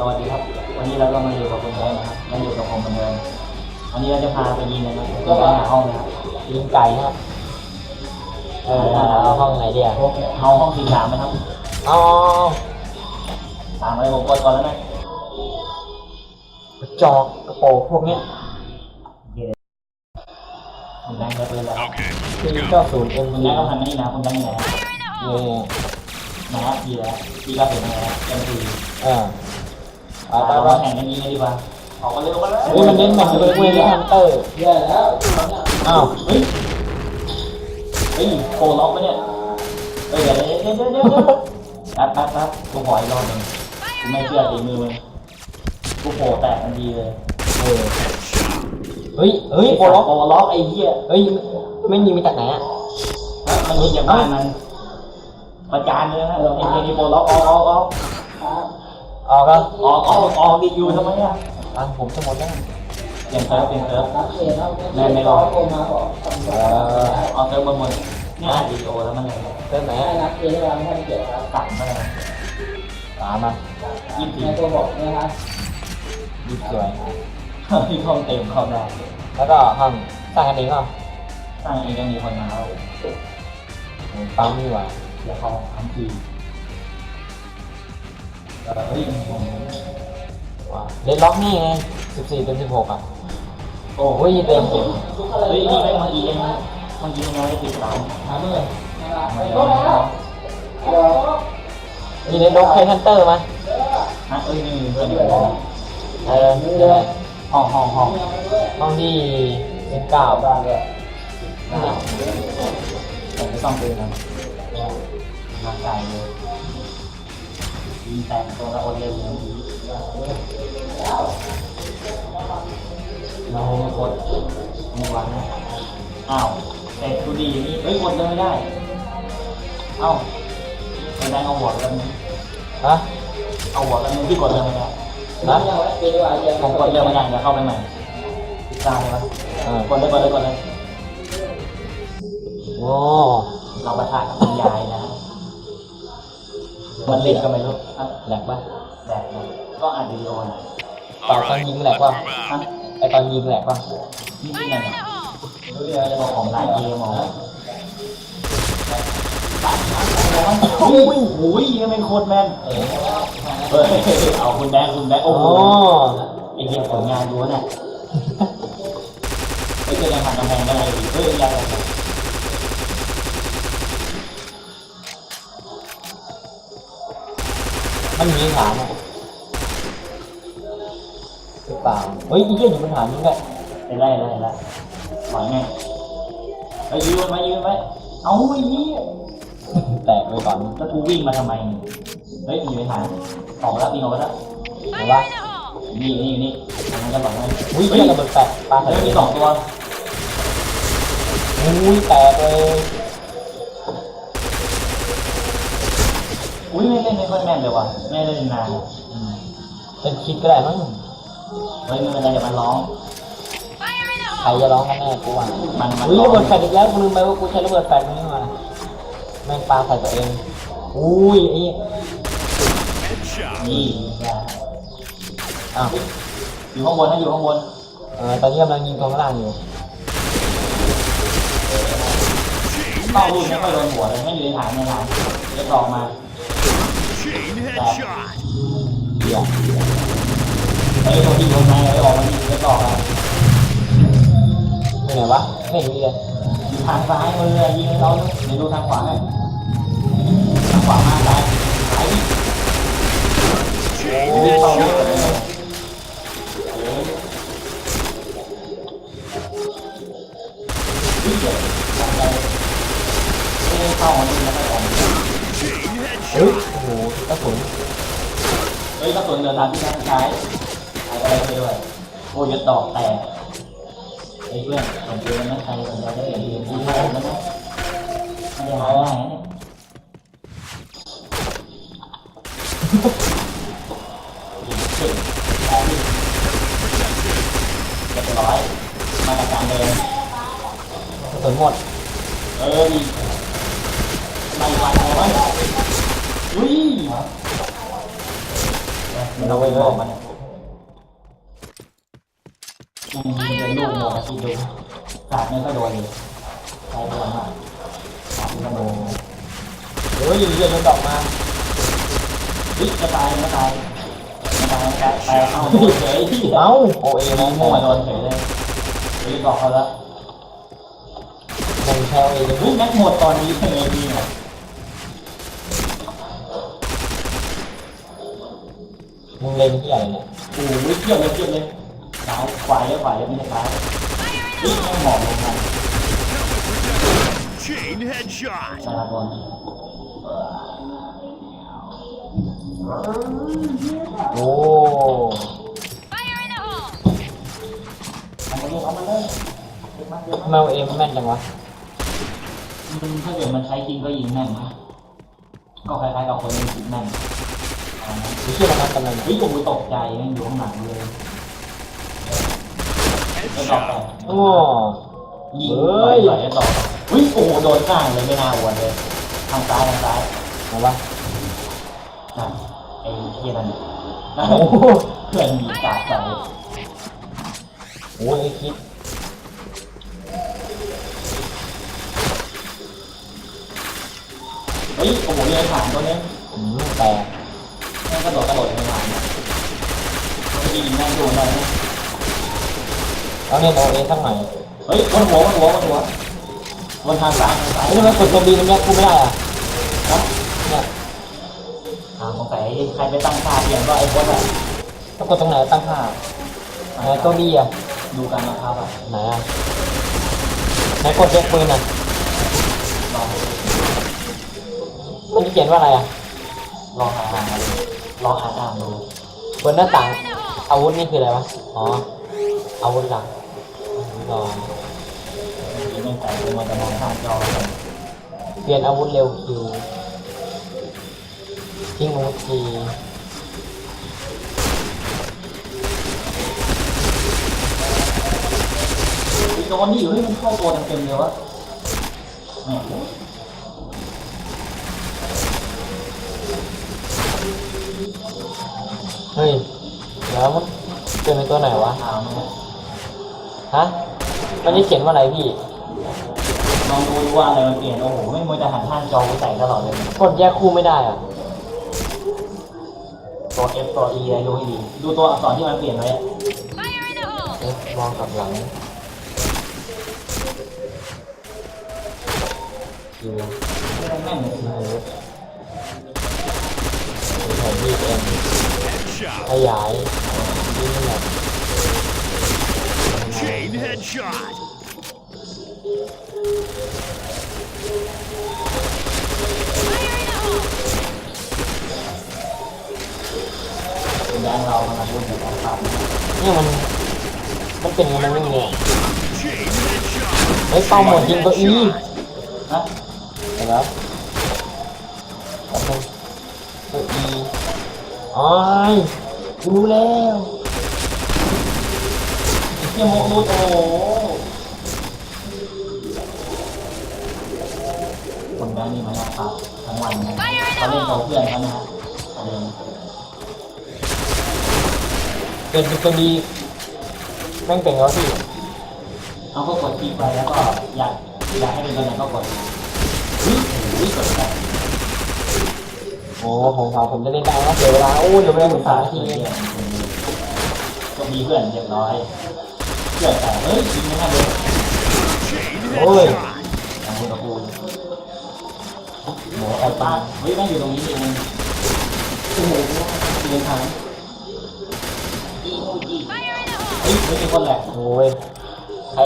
สวัสดีครับ วันนี้เราก็มาอยู่กับคุณแบงค์นะครับมาอยู่กับผมเหมือนเดิมวันนี้เราจะพาไปยิงนะครับก็ไปหาห้องนะครับยิงไก่ครับเออเอาห้องไหนดีอะเอาห้องสี่สามนะครับเอาสามอะไรผมกดก่อนแล้วนะกระจอกกระโปรงพวกเนี้ยคุณแบงค์ได้ปืนแล้วคือเจ้าศูนย์เอ็มคุณดีแบงค์ก็ทำนี่นะคุณแบงค์อยู่ไหนครับนี่นะครับดีแล้วดีก็เห็นไหนครับเอ็มพีเออ เอาเอาไปไปว่าว่าแข่งกันยิงกันดีกว่าออกมาเร็วกันเลยเฮ้ยมันเน้นแบบเป็นเวทฮันเตอร์อ้าวเฮ้ยเฮ้ยโคล็อกปะเนี่ยเฮ้ยเดี๋ยวเดี๋ยวเดี๋ยวเดี๋ยวเดี๋ยวแป๊บแป๊บแป๊บกูขออีกรอบหนึ่งกูไม่เชื่อตีมือมึงกูโผล่แตกทันทีเลยเออเฮ้ยเฮ้ยโปรล็อกโปรล็อกไอ้เหี้ยเฮ้ยไม่ยิงมาจากไหนอะมันยิงจากบ้านมันประจานเลยนะไอ้เจนี่โปรล็อกออกออกออก ออกก็ออกออกออกดิอยู่ทำไมอะอะผมจะหมดแล้วเปลี่ยนเซิร์ฟเปลี่ยนเซิร์ฟแม่ไม่รอเออเอาเซิร์ฟบนบนเนี่ยอัดวิดีโอแล้วมันเลยเริ่มไหนอะสั่งมาเลยสามอะยี่สิบดีสวยที่ห้องเต็มเข้าได้แล้วก็ห้องสร้างกันเองเปล่าสร้างเองก็มีคนมาแล้วโอ้ยปั๊มนี่หว่าเดี๋ยวเขาทำที เออเฮ้ยผมว้าเล่นล็อกนี่ไงสิบสี่เป็นสิบหกอะ โอ้โอ้ยเต็มเต็มเฮ้ยนี่แม่งเมื่อกี้ยังเมื่อกี้ยังไม่ได้ติดตามทำเลยไม่ได้มีเล่นล็อกไฮฮันเตอร์ไหมฮะเอ้ยนี่มีเพื่อนอยู่เออเดี๋ยวห้องห้องห้องห้องที่เป็นเก้าบ้านเลยผมไม่ต้องเดินนะร่างกายเลยยิง แต่งตัวละคนเร็วอย่างนี้เราไม่กดม่หวังนะอ้าวแต่ดูดีอย่างนี้เฮ้ยกดเลยไม่ได้ เอ้าไม่ได้เอาหัวกันฮะเอาหัวกันที่กดเลยไม่ได้ฮะผมกดเร็วไม่ได้เดี๋ยวเข้าไปใหม่ติดตามเลยปะกดเลยกดเลยกดเลยโอ้เราประทะกับคุณยายนะ มันเล่นก็ไม่รู้อะแหลกปะแดกเลยก็อ่านวิดีโอนะตอนตอนยิงแหลกปะฮะไอตอนยิงแหลกปะนี่ที่ไหนเนี่ยเฮ้ยอะไรบอกของร้านเกมเหรอโอ้ยโอ้ยยังเป็นโคตรแม่นเออเฮ้ยเอาคุณแดงคุณแดงโอ้โอ้โหไอ้เหี้ยผลงานดูเนี่ยไอ้เจ้ายังผ่านกำแพงได้เลยเฮ้ยยังไง มันมีฐานอะหรือเปล่าเฮ้ยไอ้เหี้ยอยู่บนฐานนี่แหละเป็นไรไรละถอยไงไอ้ยืนไว้ยืนไว้เอาไอ้เหี้ยแตกไปก่อนแล้วกูวิ่งมาทำไมเฮ้ยมีไปหาออกมาแล้ววิ่งออกมาแล้วเห็นปะนี่นี่นี่ทางนั้นจะบอกให้อุ้ยเฮ้ยเหี้ยระเบิดแตกปลาใส่เฮ้ยมีสองตัวอุ้ยแตกเลย อุ้ยไม่เล่นไม่ค่อยแม่นเลยว่ะไม่เล่นนานอืมเป็นคลิปก็ได้มั้งเฮ้ยไม่เป็นไรเดี๋ยวมันร้อง ใครจะร้องกันแน่กูว่ามันมันอุ้ยร้องระเบิดแฟลชอีกแล้วกูลืมไปว่ากูใช้ระเบิดแฟลชนี่มาแม่งปลาใส่ตัวเอง อุ้ยไอ้นี่อ้าวอยู่ข้างบนนะอยู่ข้างบนเออตอนนี้กำลังยิงตรงข้างล่างอยู่เป้าลูกไม่ค่อยโดนหัวเลยให้อยู่ในฐานในฐานเรียกรองมา แต่เดี๋ยวไอ้ตัวที่อยู่ข้างในไอ้ออกมายิงเรียกรอมาอยู่ไหนวะไม่เห็นเลยอยู่ทางซ้ายมือยิงให้เราเดี๋ยวดูทางขวาให้ทางขวามาซ้ายซ้ายนี่วิ่งเข้านี่เลยเออวิ่งเจ็บทางใดไม่ได้เข้ามาดูแล้วก็ออก เฮ้ยโอ้โหกระสุนเฮ้ยกระสุนเดินทางที่ด้านซ้ายหายไปไปด้วยโอ้ยดอกแตกไอ้เพื่อนสนใจไหมใครสนใจได้เรียนที่ไทยแล้วนะไม่ได้หายง่ายนะเนี่ยเก่งแอบนี่เรียบร้อยมาตรการเดินกระสุนหมดเออดีไม่ไหวแล้ว อุ้ยม่ต้องไปบอกมันเนี่ยยังมีเป็นลูกโมกับที่ดูสาดไม่ค่อยโดนเลยใช้พลังมากสาดไม่โดนเฮ้ยเรียนมันดอกมาวิ่งจะตายไม่ตายไม่ตายไม่ตายตายเอาเฉยเอ้าโอเอมองมั่มั่วโดนเฉยเลยวิบอกเขาแล้วมองแชลเอเลยวิแม็กหมดตอนนี้เป็นไงดีเนี่ย มึงเล่นที่อะไรเนี่ยโอ้ยเทียบเลยเทียบเลยซ้ายขวาเยอะขวาเยอะไม่ใช่ซ้ายวิแม่งหมอบลงกัน Chain headshot. สารบอลโอ้ Fire in the hole! เมาเลยเอามาเลยเก็บมาเก็บทำมาไมโอเอมแม่นจังวะมันถ้าเกิดมันใช้จริงก็ยิงแม่นนะก็คล้ายๆกับคนยิงจิงแม่น เอานะไอ้เชี่ยมันกำลังเฮ้ยโอ้ยตกใจแม่งอยู่ข้างหลังเลยไม่ตอบไป Headshot. โอ้ยิงไปไหลต่อเฮ้ยโอ้โหโดนข้างเลยไม่น่าอวดเลยทางซ้ายทางซ้ายไหนวะนั่นไอ้เฮียนั่นนั่นโอ้โหเพื่อนมีกาดใจโอ้ยไอ้คิดเฮ้ยโอ้โหเรียนผ่านตัวนี้อืมแตก แม่งกระโดดกระโดดไปผ่านนะมันจะยิงแม่งโดนได้ไหมเอาเล่นโอเอสักหน่อยเฮ้ยบนหัวบนหัวบนหัวบนทางซ้ายทางซ้ายเฮ้ยทำไมกดตัวบีมันแยกกูไม่ได้อะนะเนี่ยอ่าสงสัยใครไปตั้งค่าเปลี่ยนก็ไอ้คนอะต้องกดตรงไหนตั้งค่าไหนตัวบีอะดูการบังคับอะไหนอะไหนกดเช็คปืนอะลองมันจะเขียนว่าอะไรอะ ลองหาทางมาดูลองหาทางดูบนหน้าต่าง อาวุธนี่คืออะไรวะ อ๋อ อาวุธหลักรองไม่ใส่มันจะมองทางจอเลยเปลี่ยนอาวุธเร็วคิวทิ้งอาวุธทีโดนนี่อยู่ให้มันเข้าตัวเต็มๆเลยวะ ฮ้ยแล้วมันเป็นเป็นตัวไหนวะถามมันนะฮะมันจะเขียนว่าอะไรพี่ลองดูดูว่าอะไรมันเปลี่ยนโอ้โหไม่มัวแต่หันข้างจอไปใส่ตลอดเลยกดแยกคู่ไม่ได้อะตัว F ตัว E อะไรดูให้ดี ดูตัวอักษรที่มันเปลี่ยนไว้อะ Fire in the hole! เอ๊ะมองกลับหลังคิวไม่ต้องแม่นเลยทิ้งอาวุธแผนที่เอ็ม Headshot. ขยายนี่แหละ Chain headshot. แดงเรากำลังรุ่นในการครับเนี่มันมันเป็นยังไงไม่เนี่ย Chain headshot. เฮ้ยเป้าหมดยิงตัวอีนะเห็นแล้ว อ๋อยกูรู้แล้วเที่ยโมกรูดโอ้โหคนแบงค์นี่มันนะครับทั้งวันนะเขาเล่นกับเพื่อนเขานะฮะประเด็นเป็นตัวดีแม่งเป็นแล้วพี่เขาก็กดคลิกไปแล้วก็อยากอยากให้เป็นตัวไหนก็กดวิ่งวิ่งกดไป โอ้ผมสาผมจะเล่นได้นะเดี๋ยวเวลาโอ้เดี๋ยวเวลาถึงสามทีเพื่เอองนก็มีเพื่อนเรียบร้อยเพื่อนแต่เฮ้ยยิงไม่ได้เลย Chain Ôi. headshot. ทางคุณกูหมูไอ้ป้าเฮ้ยแม่งอยู่ตรงนี้เองโอ้โหเดินทางเฮ้ยไม่มีคนแหละโอ้ยใคร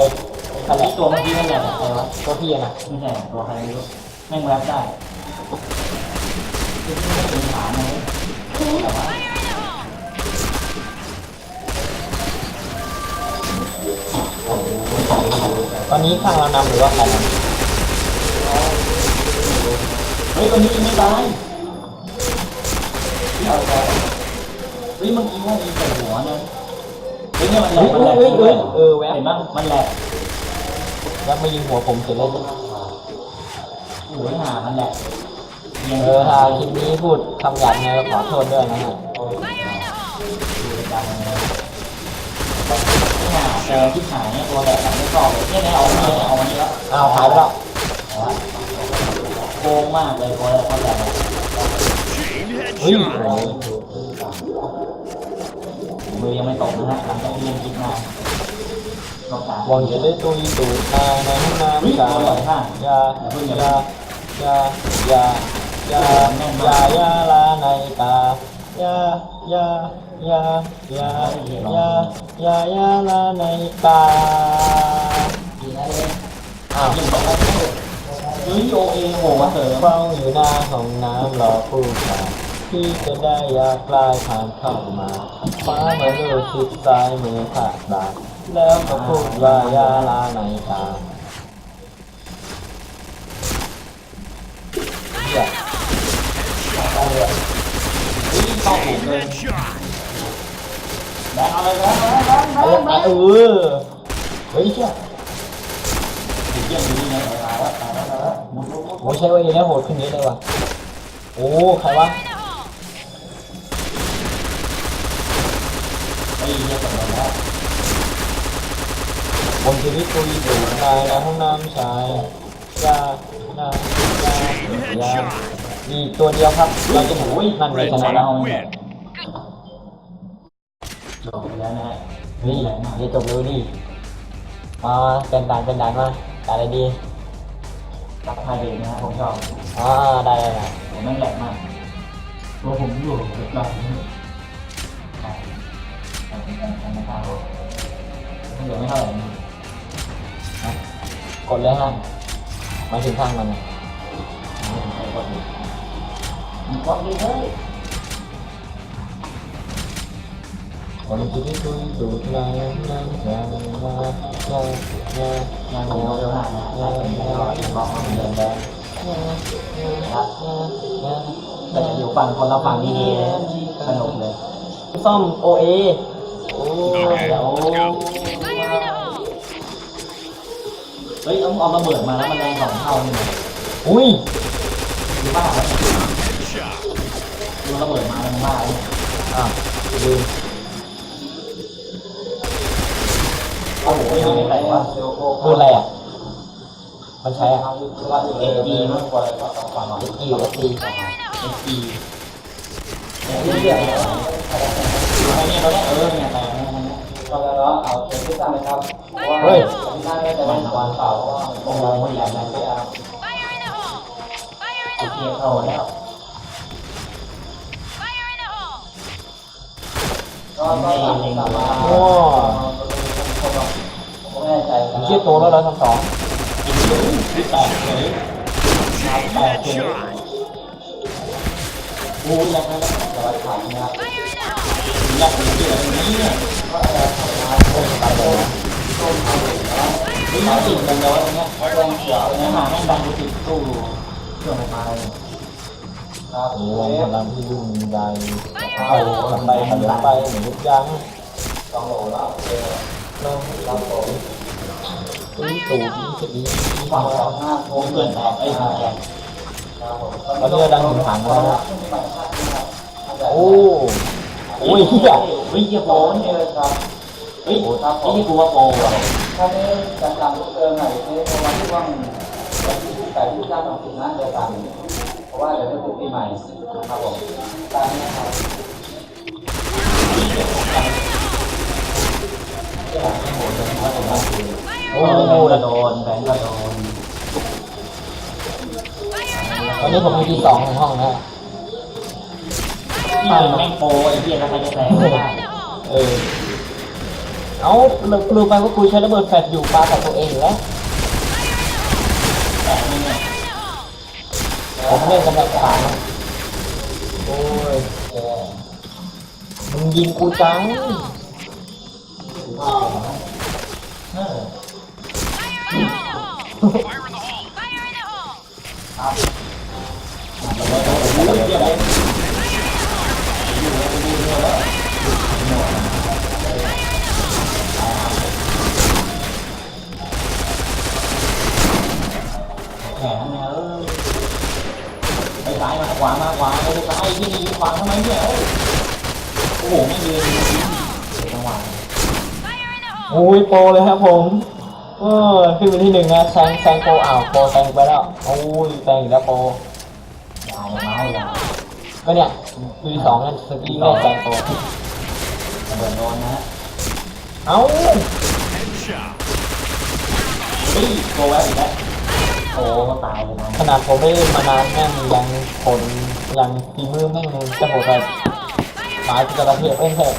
ใครแหไอ้ละตัวเมื่อกี้นั่นแหละใครวะตัวพี่อะนะไม่ใช่ตัวใครไม่รู้แม่งแรปได้ ตอนนี้ข้างเรานำหรือว่าใครนเฮ้ยตัวนี้ยิงไม่ตายที่เอาใจเฮ้ยมันยิงว่ายิงใส่หัวนะเฮ้ยเนี่ยมันแหลกมันแหลกเฮ้ยเฮ้ด้วยยเออแวะเห็นมั้ยมันแหลกแล้วมายิงหัวผมเสร็จแล้วโอ้ยหามันแหลก เออถ้าคลิปนี้พูดคำหยาบไงก็ขอโทษด้วยนะฮะเจอที่หายเนี่ยตัวแบบไม่ชอบเลยเนี่ยเนี่ยเอาเนี่ยเอามานี่แล้วเอาหายไปแล้วโกงมากเลยตัวแบบเขาแบบ Chain เฮ้ยมือยังไม่ตกนะฮะหลังจากที่เล่นคิดมาลองสามหวังจะได้ตุยตูดนายในห้องน้ำชายยายายายายา ยายายาลาในตายายายายายายายาลาในตาอ้าวยิงเฮ้ยโอเอโหมาเสริมเฝ้าอยู่หน้าห้องน้ำรอผู้ชายที่จะได้ยากลายผ่านเข้ามาฟ้ามาดูชิดซ้ายมือผาดบาแล้วก็พูดว่ายาลาในตา Fire in the hole! เฮ้ยเข้าผมเลย headshot. แบงเอาเลยแบงแบงแบงแบเอ้แบงเออเฮ้ยเชี่ยเยี่ยมดีนะตายแล้วตายแล้วตายแล้วมุดมุดมุดโอ้ใช้ว่าอย่างนี้โหดขึ้นเยอะเลยว่ะโอ้ใครวะ ไอ้เยี่ยมกันแล้วผมชีวิตคุยอยู่นายในห้องน้ำชายยานา Chain ยา มีตัวเดียวครับ เราจะโอ้ยนั่นไง Red ชนะแล้ว team win. จบไปแล้วนะฮะเฮ้ยเดี๋ยวจบเร็วดิมามาเป็นด่านเป็นด่านมาด่านอะไรดีรักไทยเองนะฮะผมชอบอ่าได้ได้ได้ผมแม่งแหลกมากตัวผมอยู่ติดหลังเหลือไม่เท่าไหร่กดเลยฮะหมายถึงข้างมันน่ะ ก็ดีเลยผมชีวิตคุยอยู่นายในห้องน้ำชายยายายางานของเราเร็วมากนะถ้าเป็นไม่รอดบล็อกมันเดินได้ครับแต่จะอยู่ฝั่งคนละฝั่งดีๆเลยสนุกเลยซ่อมโอเอโอ้ Okay, เดี๋ยว let's go. Fire in the hole! เฮ้ยเอาเอาระเบิดมาแล้วมันแรงสองเท่านี่นะอุ้ยดูบ้า มัระเบิดมาแรงมาอะลืมโอ้โหไม่รู้อะวะพูดอะไรอะ มันใช้อะเอ็นดีมากกว่าเอ็นดีหรือตีเอ็นดีเนี่ยเนี่ยเออเนี่ยตอแล้วเอาเป็นที่ตั้งเลยครับเฮ้ยที่ตั้งได้แต่วันวันเสาร์ว่าตรงเราไม่อยากนะเจ้าโอเคเข้าแล้ว โอ้เชี่ยโตแล้วร้อยสองสองที่แตกเลยแตกเลยบูยังไม่ได้แต่ละถังยักไม่ยวนี้เนี่ก็จะทำงาโคตตายเลยต้มทำเลยนะนี่มาติดกันแล้วเนี่ยต้มเกี่ยเนี่ยหาต้องดังติดตู้เกืองไฟฟ้าย โอ้พลังที่ยิ่งใหญ่เอาทำไปทำไปหมือนทุกอย่างลองโหลแล้วลองลองโหลตุ้ยตูดจะดีฝั่งสองห้าโค้งเกินแตกไอ้ห่าแกตอนนี้ดังถึงถังแล้วนะโอ้โอ้ยเฮียเฮ้ยเฮียโป้เนี่ยเฮ้ยไอ้ที่กูว่าโป้อะถ้าไม่จัดการลูกเติมไหนในวันที่ว่างวันที่แปดที่เก้าสองสิบนะเดือนสาม เพราะว่าเดี๋ยวจะถึงปีใหม่นะครับผมตามนี้ครับโอ้โหโหกระโดนแบงก์กระโดนตอนนี้ผมมีที่สองของห้องนะที่แม่งโปไอ้เฮียแล้วใครจะแซงไม่ได้เออเอาลืมไปว่ากูใช้ระเบิดแฟลชอยู่ปากับตัวเองแล้วแตกไม่เนี่ย ผมเล่นกำลังขางโอ้ยมึงยิงกูจังเออ Fire in the hole! Fire in the hole! ระ วามาขวาไปซ้ายที่นี่ขวาทำไมเนี่ยเอ้ยโอ้โหไม่ยืนจังหวะ Fire in the hole! โอ้ยโปรเลยครับผมเออขึ้นไปที่หนึ่งนะแซงแซงโปรอ้าวโปรแซงไปแล้วโอ้ยแซงอีกแล้วโปรยายไม้ยายก็เนี่ยคือสองนั่นสกีแม่แซงโปรระเบิดโดนนะฮะเอ้า Headshot. เฮ้ยโกแวบอีกแล้ว โอ้ตายเลยนะขนาดผมไม่เล่นมานานแม่งยังผลยังฝีมือแม่งจะโหดแบบ Fire in the hole! Fire ตายจะระเทียบเอ้ยเถอะ